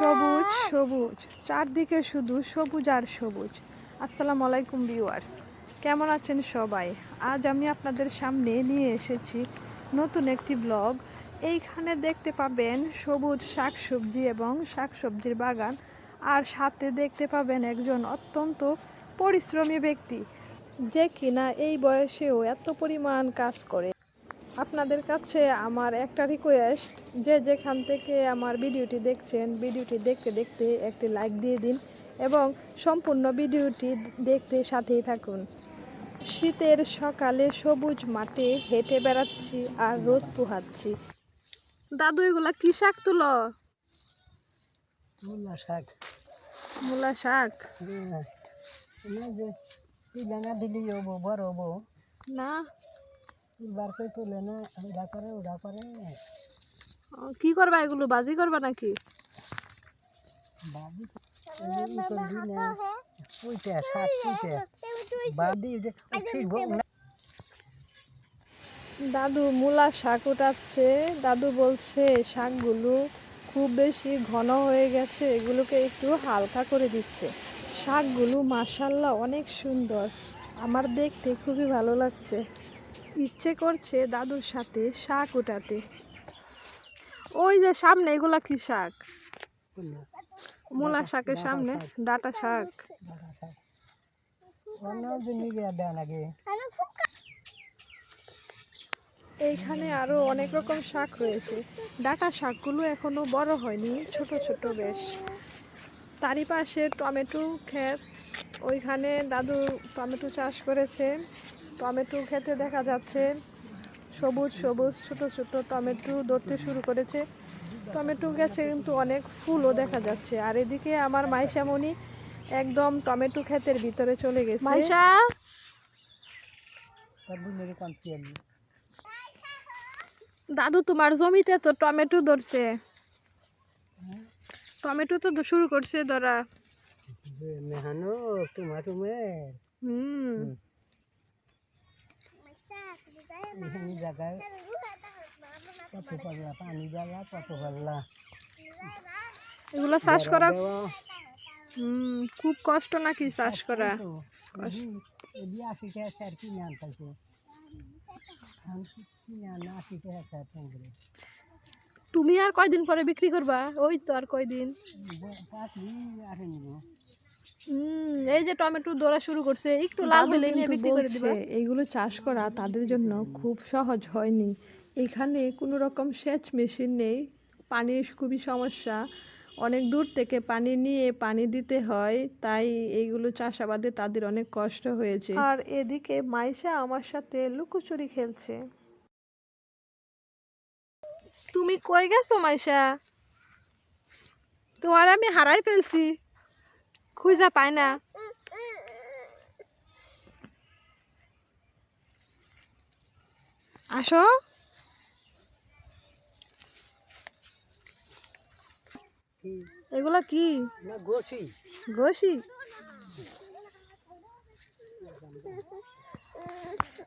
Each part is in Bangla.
সবুজ সবুজ। চারদিকে শুধু সবুজ আর সবুজ। আসসালামু আলাইকুম, ভিউয়ার্স। কেমন আছেন সবাই? আজ আমি আপনাদের সামনে নিয়ে এসেছি নতুন একটি ব্লগ। এইখানে দেখতে পাবেন সবুজ শাকসবজি এবং শাকসবজির বাগান। আর সাথে দেখতে পাবেন একজন অত্যন্ত পরিশ্রমী ব্যক্তি, যে কিনা এই বয়সেও এত পরিমাণ কাজ করে। আপনাদের কাছে আমার একটা রিকোয়েস্ট যে যেখান থেকে আমার ভিডিওটি দেখছেন ভিডিওটি দেখতে দেখতে একটি লাইক দিয়ে দিন এবং সম্পূর্ণ ভিডিওটি দেখতে সাথেই থাকুন। শীতের সকালে সবুজ মাঠে হেঁটে বেড়াচ্ছি আর রোদ পোহাচ্ছি। দাদু এগুলা কি শাক তুলো? মূলা শাক। মূলা শাক? হ্যাঁ। না দিলি বড় হব। না। বার করে তুলে না ওটা করে ওটা করে। কি করবা এগুলো? বাজি করবা নাকি? দাদু মূলা শাক উঠাচ্ছে। দাদু বলছে শাকগুলো খুব বেশি ঘন হয়ে গেছে এগুলোকে একটু হালকা করে দিচ্ছে। শাকগুলো মাসাল্লাহ অনেক সুন্দর। আমার দেখতে খুবই ভালো লাগছে। ইচ্ছে করছে দাদুর সাথে শাক উঠাতে ওই যে সামনে, এগুলা কি শাক? মূলা শাকের সামনে, ডাটা শাক। এইখানে আরও অনেক রকম শাক রয়েছে। ডাটা শাকগুলো এখনও বড় হয়নি, ছোট ছোট বেশ। তারই পাশে টমেটো ক্ষেত ওইখানে দাদু টমেটো চাষ করেছে। টমেটো খেতে দেখা যাচ্ছে। সবুজ সবুজ ছোট ছোট টমেটো ধরতে শুরু করেছে। টমেটো গেছে কিন্তু অনেক ফুলও দেখা যাচ্ছে। আর এদিকে আমার মাইশামণি একদম টমেটো ক্ষেতের ভিতরে চলে গেছে। মাইশা! দাদু তোমার জমিতে তো টমেটো ধরছে। টমেটো তো শুরু করছে ধরা। মেহানো তোমার তুমি হুম। এখানে জায়গায় কত পাল্লা পানি জ্বালা কত পাল্লা এগুলো চাষ করা খুব কষ্ট নাকি চাষ করা? আশি টাকা স্যার কিনে আনতেছে। কিনে আনা আশি টাকা স্যার তুমি আর কয়দিন পরে বিক্রি করবা? ওই তো আর কয়দিন। এই যে টমেটো ধরা শুরু করছে একটু লাল হলে বিক্রি করে দিবা। এইগুলো চাষ করা তাদের জন্য খুব সহজ হয়নি। এখানে কোনো রকম সেচ মেশিন নেই পানির খুবই সমস্যা। অনেক দূর থেকে পানি নিয়ে পানি দিতে হয় তাই এইগুলো চাষাবাদে তাদের অনেক কষ্ট হয়েছে। আর এদিকে মাইশা আমার সাথে লুকোচুরি খেলছে। তুমি কই গেছো মাইশা? তোমার আমি হারাই ফেলছি। খুঁজা পাই না। আসো। এগুলা কি? গোছি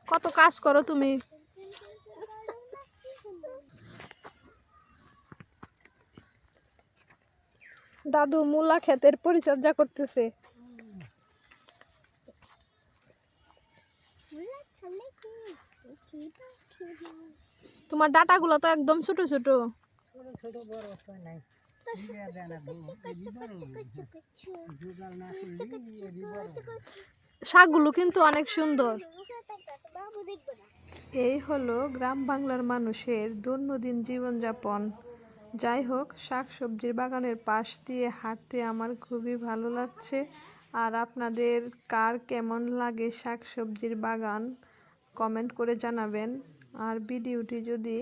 কত কাজ করো তুমি। দাদু মূলা ক্ষেতের পরিচর্যা করতেছে। তোমার ডাটাগুলো তো একদম ছোট ছোট। শাকগুলো কিন্তু অনেক সুন্দর। এই হলো গ্রাম বাংলার মানুষের দৈনন্দিন জীবনযাপন। যাই হোক শাক সবজির বাগানের পাশ দিয়ে হাঁটতে আমার খুবই ভালো লাগছে। আর আপনাদের কার কেমন লাগে শাক সবজির বাগান, কমেন্ট করে জানাবেন। আর ভিডিওটি যদি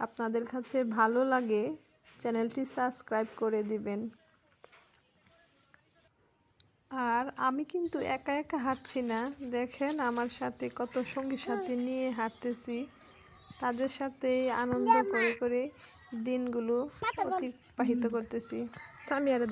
আপনাদের কাছে ভালো লাগে, চ্যানেলটি সাবস্ক্রাইব করে দিবেন। আর আমি কিন্তু একা একা হাঁটছি না। দেখেন আমার সাথে কত সঙ্গী সাথী নিয়ে হাঁটতেছি। তাদের সাথে আনন্দ করে করে দিনগুলো অতিবাহিত করতেছি। আমি আর